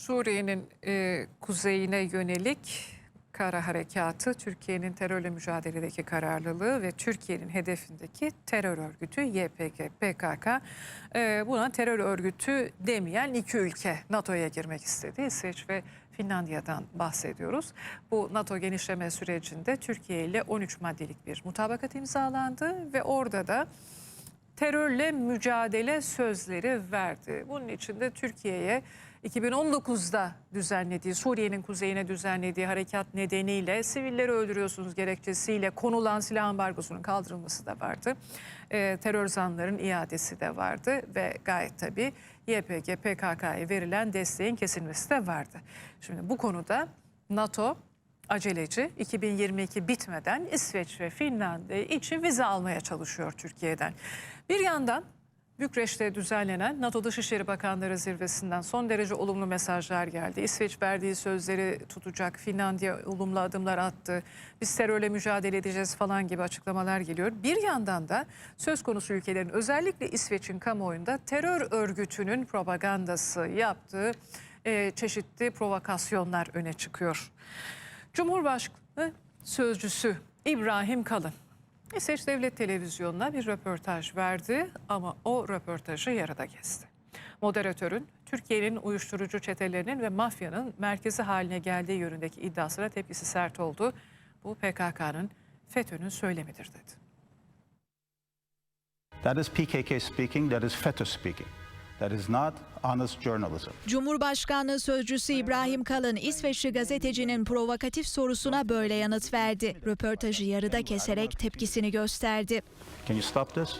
Suriye'nin e, kuzeyine yönelik kara harekatı, Türkiye'nin terörle mücadeledeki kararlılığı ve Türkiye'nin hedefindeki terör örgütü YPG, PKK. E, buna terör örgütü demeyen iki ülke NATO'ya girmek istedi. İsveç ve Finlandiya'dan bahsediyoruz. Bu NATO genişleme sürecinde Türkiye ile 13 maddelik bir mutabakat imzalandı ve orada da terörle mücadele sözleri verdi. Bunun için de Türkiye'ye 2019'da düzenlediği, Suriye'nin kuzeyine düzenlediği harekat nedeniyle sivilleri öldürüyorsunuz gerekçesiyle konulan silah ambargosunun kaldırılması da vardı. Ee, terör zanların iadesi de vardı ve gayet tabii YPG, PKK'ya verilen desteğin kesilmesi de vardı. Şimdi bu konuda NATO aceleci 2022 bitmeden İsveç ve Finlandiya için vize almaya çalışıyor Türkiye'den. Bir yandan Bükreş'te düzenlenen NATO Dışişleri Bakanları Zirvesi'nden son derece olumlu mesajlar geldi. İsveç verdiği sözleri tutacak, Finlandiya olumlu adımlar attı, biz terörle mücadele edeceğiz falan gibi açıklamalar geliyor. Bir yandan da söz konusu ülkelerin özellikle İsveç'in kamuoyunda terör örgütünün propagandası yaptığı e, çeşitli provokasyonlar öne çıkıyor. Cumhurbaşkanı sözcüsü İbrahim Kalın İsveç Devlet Televizyonu'na bir röportaj verdi ama o röportajı yarıda kesti. Moderatörün Türkiye'nin uyuşturucu çetelerinin ve mafyanın merkezi haline geldiği yönündeki iddiasına tepkisi sert oldu. Bu PKK'nın FETÖ'nün söylemidir dedi. That is PKK speaking, that is FETÖ speaking. That is not honest journalism. Cumhurbaşkanlığı sözcüsü İbrahim Kalın İsveçli gazetecinin provokatif sorusuna böyle yanıt verdi. Röportajı yarıda keserek tepkisini gösterdi. Can you stop this?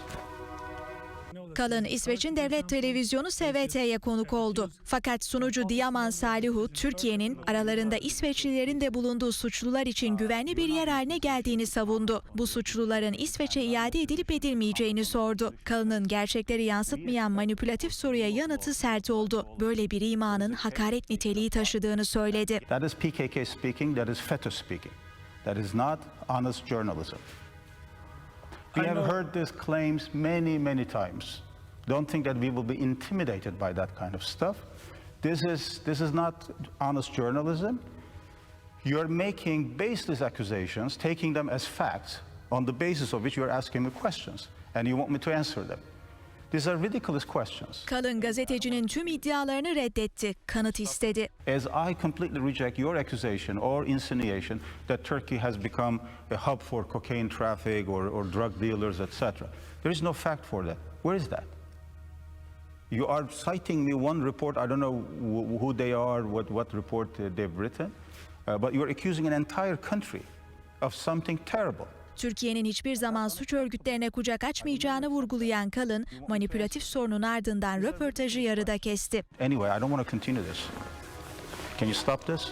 Kalın İsveç'in devlet televizyonu SVT'ye konuk oldu. Fakat sunucu Diyaman Salihu Türkiye'nin aralarında İsveçlilerin de bulunduğu suçlular için güvenli bir yer haline geldiğini savundu. Bu suçluların İsveç'e iade edilip edilmeyeceğini sordu. Kalın'ın gerçekleri yansıtmayan manipülatif soruya yanıtı sert oldu. Böyle bir imanın hakaret niteliği taşıdığını söyledi. That is PKK speaking, that is FETÖ speaking. That is not honest journalism. We I have know- heard these claims many, many times. Don't think that we will be intimidated by that kind of stuff. This is, this is not honest journalism. You're making baseless accusations, taking them as facts on the basis of which you're asking me questions, and you want me to answer them. These are ridiculous questions. Kalın gazetecinin tüm iddialarını reddetti. Kanıt istedi. As I completely reject your accusation or insinuation that Turkey has become a hub for cocaine traffic or, or drug dealers, etc. There is no fact for that. Where is that? You are citing me one report, I don't know who they are, what, what report uh, they've written, uh, but you're accusing an entire country of something terrible. Türkiye'nin hiçbir zaman suç örgütlerine kucak açmayacağını vurgulayan Kalın, manipülatif sorunun ardından röportajı yarıda kesti. Anyway, I don't want to continue this. Can you stop this?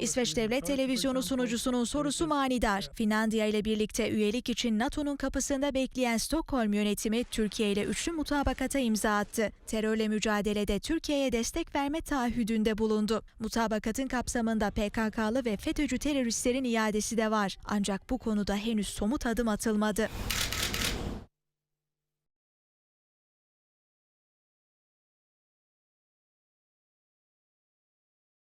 İsveç Devlet Televizyonu sunucusunun sorusu manidar. Finlandiya ile birlikte üyelik için NATO'nun kapısında bekleyen Stockholm yönetimi Türkiye ile üçlü mutabakata imza attı. Terörle mücadelede Türkiye'ye destek verme taahhüdünde bulundu. Mutabakatın kapsamında PKK'lı ve FETÖ'cü teröristlerin iadesi de var. Ancak bu konuda henüz somut adım atılmadı.